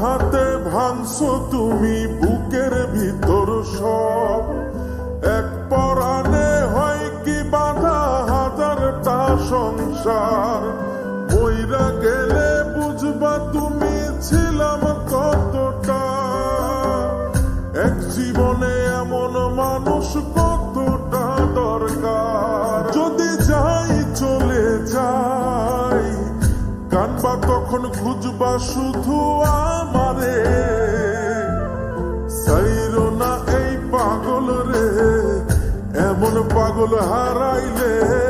ভাঙছো তুমি বুকের ভিতর সব। এক পরাণে হয় কি বাধা হাজারটা সংসার। বইরা গেলে বুঝবা তুমি ছিলাম কতটা। এক জীবনে এমন তখন খুঁজবা শুধু আমারে? সাইরো না এই পাগল রে এমন পাগল হারাইলে।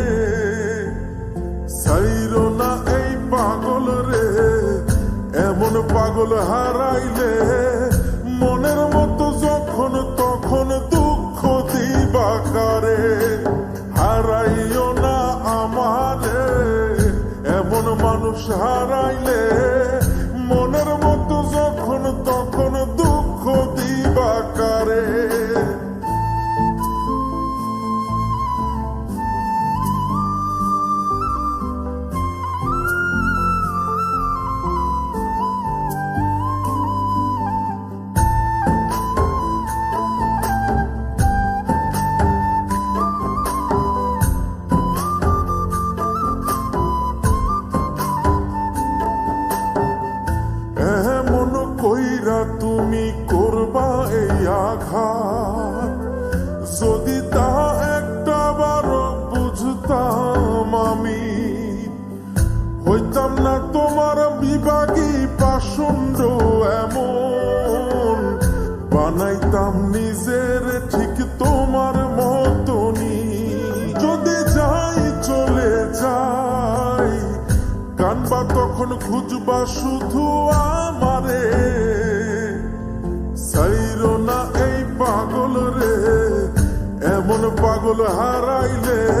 পাগল হারাইলে। হইতাম না তোমার বিভাগী পাষণ্ড এমন। বানাইতাম নিজের ঠিক তোমার মতনই। যদি যাই, চলে যাই। কানবা তখন খুঁজবা শুধু আমারে। সাইরো না এই পাগল রে, এমন পাগল হারাইলে